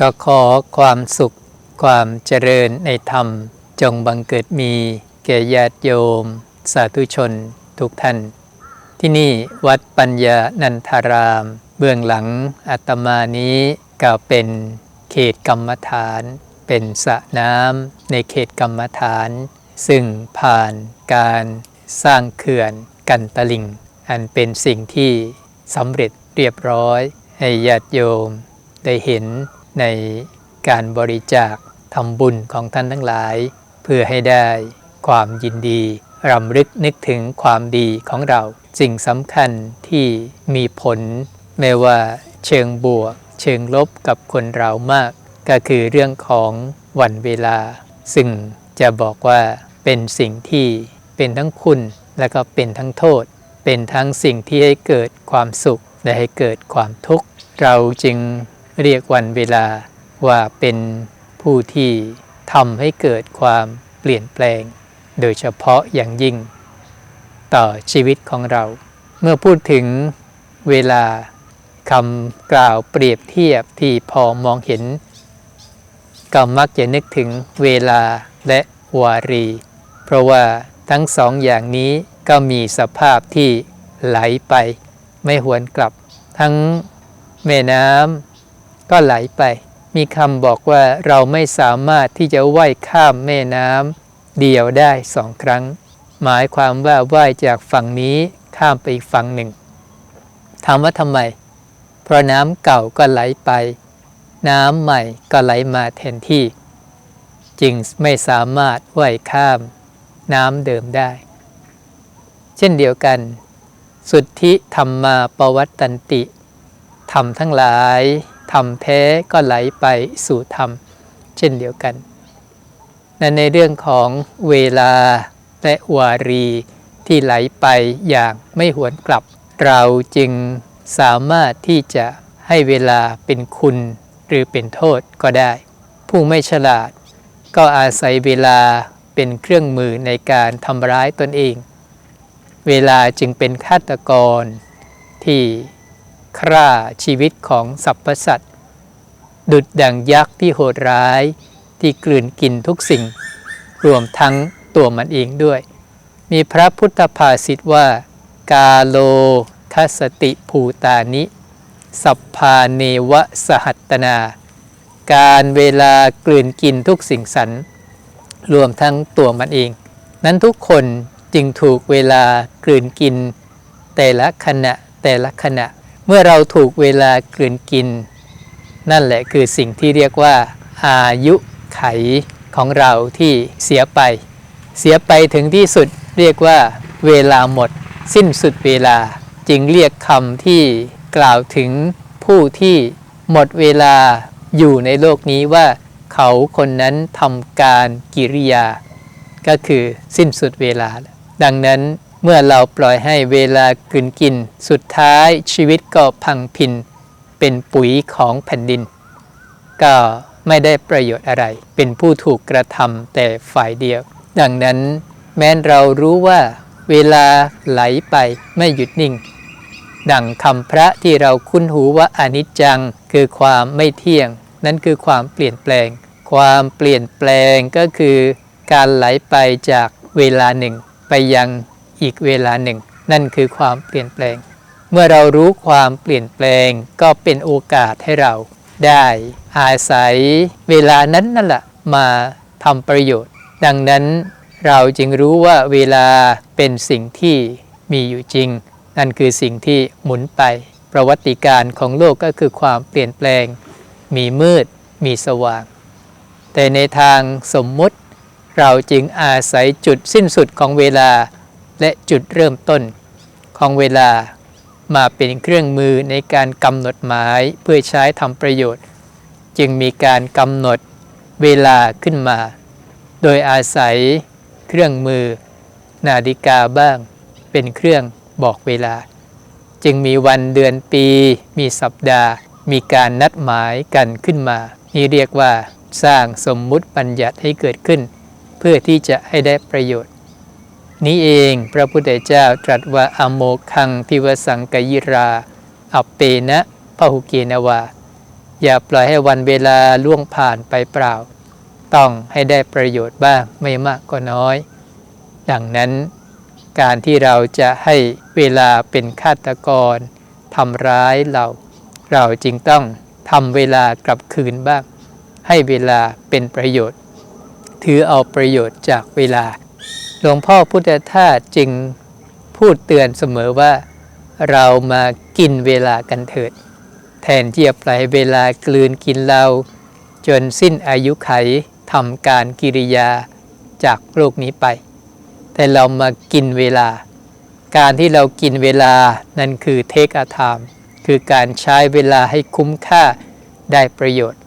ก็ขอความสุขความเจริญในธรรมจงบังเกิดมีแก่ญาติโยม สาธุชนทุกท่าน ที่นี่วัดปัญญานันทาราม เบื้องหลังอาตมานี้ก็เป็นเขตกรรมฐาน เป็นสระน้ำในเขตกรรมฐาน ซึ่งผ่านการสร้างเขื่อนกันตลิง อันเป็นสิ่งที่สำเร็จเรียบร้อย ให้ญาติโยมได้เห็น ในการบริจาคทำบุญของท่านทั้งหลาย เพื่อให้ได้ความยินดีรำลึกนึกถึงความดีของเรา สิ่งสำคัญที่มีผล ไม่ว่าเชิงบวก เชิงลบกับคนเรามาก ก็คือเรื่องของวันเวลา ซึ่งจะบอกว่าเป็นสิ่งที่เป็นทั้งคุณและก็เป็นทั้งโทษ เป็นทั้งสิ่งที่ให้เกิดความสุขและให้เกิดความทุกข์ เราจึง เรียกวันเวลาว่าเป็นผู้ที่ทำให้เกิดความเปลี่ยนแปลง โดยเฉพาะอย่างยิ่ง ต่อชีวิตของเรา เมื่อพูดถึงเวลาคำกล่าวเปรียบเทียบที่พอมองเห็น ก็มักจะนึกถึงเวลาและวารี เพราะว่าทั้งสองอย่างนี้ก็มีสภาพที่ไหลไป ไม่หวนกลับ ทั้งแม่น้ำ ก็ไหลไป มีคำบอกว่าเราไม่สามารถที่จะว่ายข้ามแม่น้ำเดียวได้สองครั้ง หมายความว่าว่ายจากฝั่งนี้ข้ามไปอีกฝั่งหนึ่งถามว่าทำไม เพราะน้ำเก่าก็ไหลไป น้ำใหม่ก็ไหลมาแทนที่ จึงไม่สามารถว่ายข้าม น้ำเดิมได้ เช่นเดียวกัน สุทธิธรรมมาปวัตตันติธรรมทั้งหลาย ธรรมแท้ก็ไหลไปสู่ธรรม เช่นเดียวกันนั่นในเรื่องของเวลาและวารีที่ไหลไปอย่างไม่หวนกลับ เราจึงสามารถที่จะให้เวลาเป็นคุณหรือเป็นโทษก็ได้ ผู้ไม่ฉลาด ก็อาศัยเวลาเป็นเครื่องมือในการทำร้ายตนเอง เวลาจึงเป็นฆาตกรที่ ฆ่าชีวิตของสรรพสัตว์ ดุดดังยักษ์ที่โหดร้าย ที่กลืนกินทุกสิ่ง รวมทั้งตัวมันเองด้วย มีพระพุทธภาษิตว่า กาโลทัสติภูตานิ สัพพาเนวะสหัตตนา การเวลากลืนกินทุกสิ่งสรรรวมทั้งตัวมันเอง นั้นทุกคนจึงถูกเวลากลืนกิน แต่ละขณะแต่ละขณะ เมื่อเราถูกเวลากลืนกิน นั่นแหละคือสิ่งที่เรียกว่า อายุไขของเราที่เสียไป เสียไปถึงที่สุดเรียกว่า เวลาหมด สิ้นสุดเวลาจึงเรียกคำที่กล่าวถึงผู้ที่หมดเวลาอยู่ในโลกนี้ว่า เขาคนนั้นทำการกิริยา ก็คือสิ้นสุดเวลา ดังนั้น เมื่อเราปล่อยให้เวลากลืนกิน สุดท้ายชีวิตก็พังพิน เป็นปุ๋ยของแผ่นดิน ก็ไม่ได้ประโยชน์อะไร เป็นผู้ถูกกระทำแต่ฝ่ายเดียว ดังนั้นแม้เรารู้ว่าเวลาไหลไปไม่หยุดนิ่ง ดังคำพระที่เราคุ้นหูว่าอนิจจังคือความไม่เที่ยง นั่นคือความเปลี่ยนแปลง ความเปลี่ยนแปลงก็คือการไหลไปจากเวลาหนึ่ง ไปยัง อีกเวลาหนึ่ง นั่นคือความเปลี่ยนแปลง เมื่อเรารู้ความเปลี่ยนแปลงก็เป็นโอกาสให้เรา ได้อาศัยเวลานั้นนั่นแหละมาทำประโยชน์ ดังนั้นเราจึงรู้ว่าเวลาเป็นสิ่งที่มีอยู่จริง นั่นคือสิ่งที่หมุนไป ประวัติการของโลกก็คือความเปลี่ยนแปลง มีมืด มีสว่าง แต่ในทางสมมุติ เราจึงอาศัยจุดสิ้นสุดของเวลา และจุดเริ่มต้นของเวลามาเป็นเครื่องมือในการกำหนดหมายเพื่อใช้ทำประโยชน์ จึงมีการกำหนดเวลาขึ้นมา โดยอาศัยเครื่องมือ นาฬิกาบ้าง เป็นเครื่องบอกเวลา จึงมีวันเดือนปี มีสัปดาห์ มีการนัดหมายกันขึ้นมา นี่เรียกว่าสร้างสมมุติบัญญัติให้เกิดขึ้น เพื่อที่จะให้ได้ประโยชน์ นี้เองพระพุทธเจ้าตรัสว่าอโมคังทิวสังกยิรา อัปเปนะพหุเกนวา อย่าปล่อยให้วันเวลาล่วงผ่านไปเปล่า ต้องให้ได้ประโยชน์บ้างไม่มากก็น้อย ดังนั้น การที่เราจะให้เวลาเป็นฆาตกรทำร้ายเรา เราจึงต้องทำเวลากลับคืนบ้าง ให้เวลาเป็นประโยชน์ ถือเอาประโยชน์จากเวลา หลวงพ่อพุทธทาสจึงพูดเตือนเสมอว่า เรามากินเวลากันเถิด แทนที่จะปล่อยเวลากลืนกินเรา จนสิ้นอายุไขทำการกิริยาจากโลกนี้ไป แต่เรามากินเวลา การที่เรากินเวลานั่นคือเทคอาทามคือการใช้เวลาให้คุ้มค่าได้ประโยชน์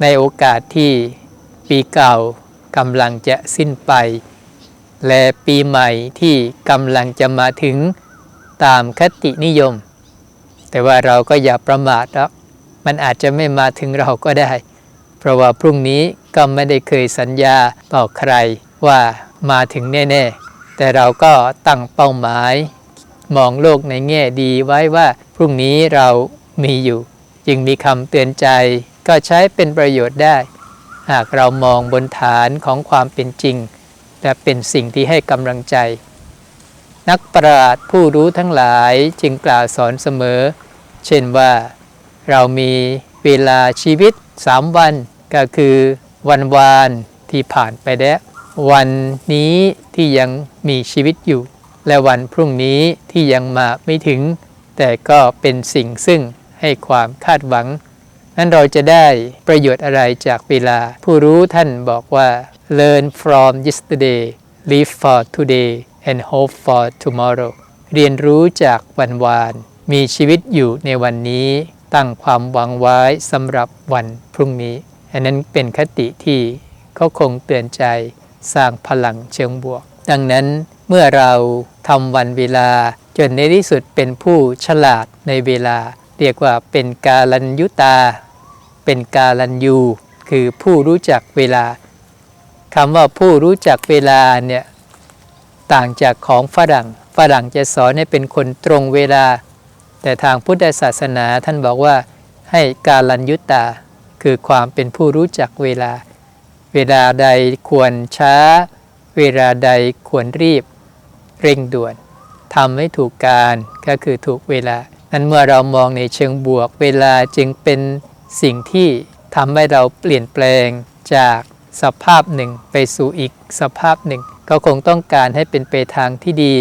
ในโอกาสที่ปีเก่ากำลังจะสิ้นไป และปีใหม่ที่กำลังจะมาถึงตามคตินิยม แต่ว่าเราก็อย่าประมาทแล้วมันอาจจะไม่มาถึงเราก็ได้ เพราะว่าพรุ่งนี้ก็ไม่ได้เคยสัญญาต่อใครว่ามาถึงแน่ ๆ แต่เราก็ตั้งเป้าหมาย มองโลกในแง่ดีไว้ว่าพรุ่งนี้เรามีอยู่ จึงมีคำเตือนใจก็ใช้เป็นประโยชน์ได้ หากเรามองบนฐานของความเป็นจริง และเป็นสิ่งที่ให้กำลังใจ นักปราชญ์ผู้รู้ทั้งหลายจึงกล่าวสอนเสมอ เช่นว่าเรามีเวลาชีวิตสามวันก็คือวันวานที่ผ่านไปแล้ว วันนี้ที่ยังมีชีวิตอยู่ และวันพรุ่งนี้ที่ยังมาไม่ถึง แต่ก็เป็นสิ่งซึ่งให้ความคาดหวัง นั้นเราจะได้ประโยชน์อะไรจากเวลา ผู้รู้ท่านบอกว่า learn from yesterday live for today and hope for tomorrow เรียนรู้จากวันวาน มีชีวิตอยู่ในวันนี้ ตั้งความหวังไว้สำหรับวันพรุ่งนี้ อันนั้นเป็นคติที่เขาคงเตือนใจสร้างพลังเชิงบวก ดังนั้นเมื่อเราทำวันเวลา จนในที่สุดเป็นผู้ฉลาดในเวลา เรียกว่าเป็นกาลัญยุตา เป็นกาลัญยูคือผู้รู้จักเวลาคำว่าผู้รู้จักเวลาเนี่ยต่างจากของฝรั่ง ฝรั่งจะสอนให้เป็นคนตรงเวลา แต่ทางพุทธศาสนาท่านบอกว่าให้กาลัญยุตา คือความเป็นผู้รู้จักเวลา เวลาใดควรช้า เวลาใดควรรีบ เร่งด่วนทำให้ถูกการก็คือถูกเวลานั้นเมื่อเรามองในเชิงบวก เวลาจึงเป็น สิ่งที่ทำให้เราเปลี่ยนแปลงจากสภาพหนึ่งไปสู่อีกสภาพหนึ่ง ก็คงต้องการให้เป็นไปทางที่ดี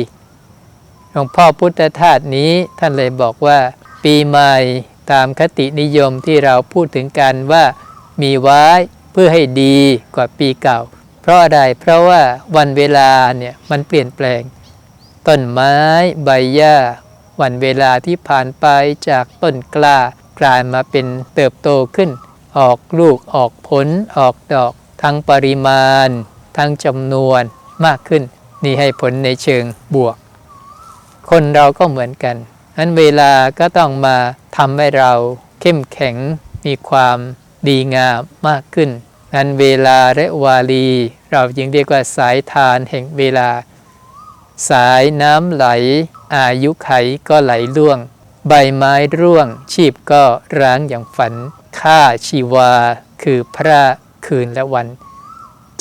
หลวงพ่อพุทธทาสนี้ท่านเลยบอกว่า ปีใหม่ตามคตินิยมที่เราพูดถึงกันว่ามีไว้เพื่อให้ดีกว่าปีเก่า เพราะอะไรเพราะว่าวันเวลาเนี่ยมันเปลี่ยนแปลง ต้นไม้ใบหญ้าวันเวลาที่ผ่านไปจากต้นกล้า กลายมาเป็นเติบโตขึ้น ออกลูกออกผลออกดอก ทั้งปริมาณ ทั้งจำนวนมากขึ้น นี่ให้ผลในเชิงบวก คนเราก็เหมือนกันนั้นเวลาก็ต้องมาทำให้เราเข้มแข็งมีความดีงามมากขึ้น นั้นเวลาและวาลี เราจึงเรียกว่าสายทานแห่งเวลา สายน้ำไหล อายุไขก็ไหลล่วง ใบไม้ร่วง ชีพก็ร้างอย่างฝันค่าชีวา คือพระคืนและวัน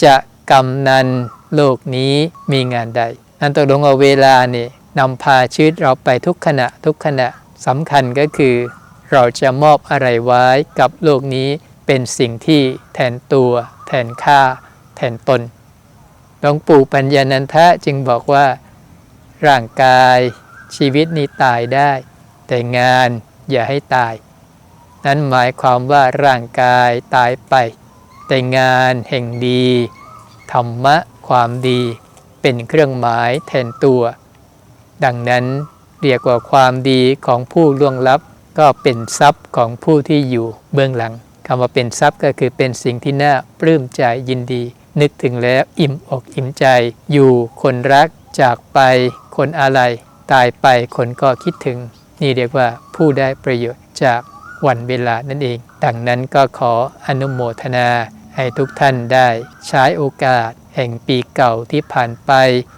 จะกำนันโลกนี้มีงานใด นั้นตกลงว่าเวลาเนี่ยนำพาชีวิตเราไปทุกขณะทุกขณะสำคัญก็คือ เราจะมอบอะไรไว้กับโลกนี้เป็นสิ่งที่แทนตัว แทนค่า แทนตนหลวงปู่ปัญญานันทะจึงบอกว่า ร่างกายชีวิตนี้ตายได้ แต่งานอย่าให้ตาย นั้นหมายความว่าร่างกายตายไป แต่งานแห่งดี ธรรมะความดีเป็นเครื่องหมายแทนตัว ดังนั้นเรียกว่าความดีของผู้ล่วงลับก็เป็นทรัพย์ของผู้ที่อยู่เบื้องหลังคำว่าเป็นทรัพย์ก็คือเป็นสิ่งที่น่าปลื้มใจยินดี นึกถึงแล้วอิ่มอกอิ่มใจ อยู่คนรักจากไป คนอะไร ตายไปคนก็คิดถึง นี่เรียกว่าผู้ได้ประโยชน์จากวันเวลานั่นเอง ดังนั้นก็ขออนุโมทนาให้ทุกท่านได้ใช้โอกาส แห่งปีเก่าที่ผ่านไป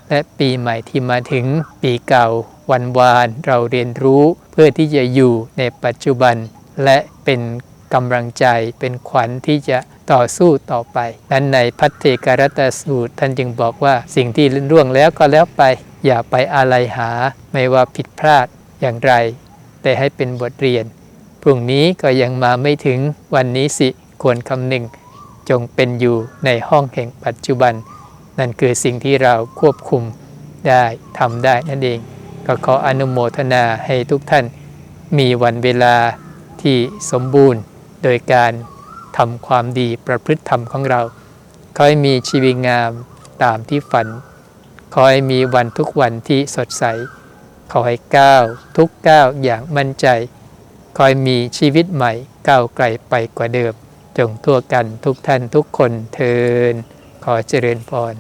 และปีใหม่ที่มาถึงปีเก่าวันวานเราเรียนรู้เพื่อที่จะอยู่ในปัจจุบัน และเป็นกำลังใจเป็นขวัญที่จะต่อสู้ต่อไป นั้นในพัทเทกรัตสูตร ท่านจึงบอกว่าสิ่งที่ล่วงแล้วก็แล้วไป อย่าไปอะไรหา ไม่ว่าผิดพลาด อย่างไร แต่ให้เป็นบทเรียน พรุ่งนี้ก็ยังมาไม่ถึงวันนี้สิควรคำหนึ่ง จงเป็นอยู่ในห้องแห่งปัจจุบัน นั่นคือสิ่งที่เราควบคุมได้ทำได้นั่นเอง ก็ขออนุโมทนาให้ทุกท่าน มีวันเวลาที่สมบูรณ์ โดยการทำความดีประพฤติธรรมของเราขอให้มีชีวิตงามตามที่ฝันขอให้มีวันทุกวันที่สดใส ขอให้ก้าวทุกก้าวอย่างมั่นใจ คอยมีชีวิตใหม่ก้าวไกลไปกว่าเดิม จงทั่วกันทุกท่านทุกคนเทินขอเจริญพร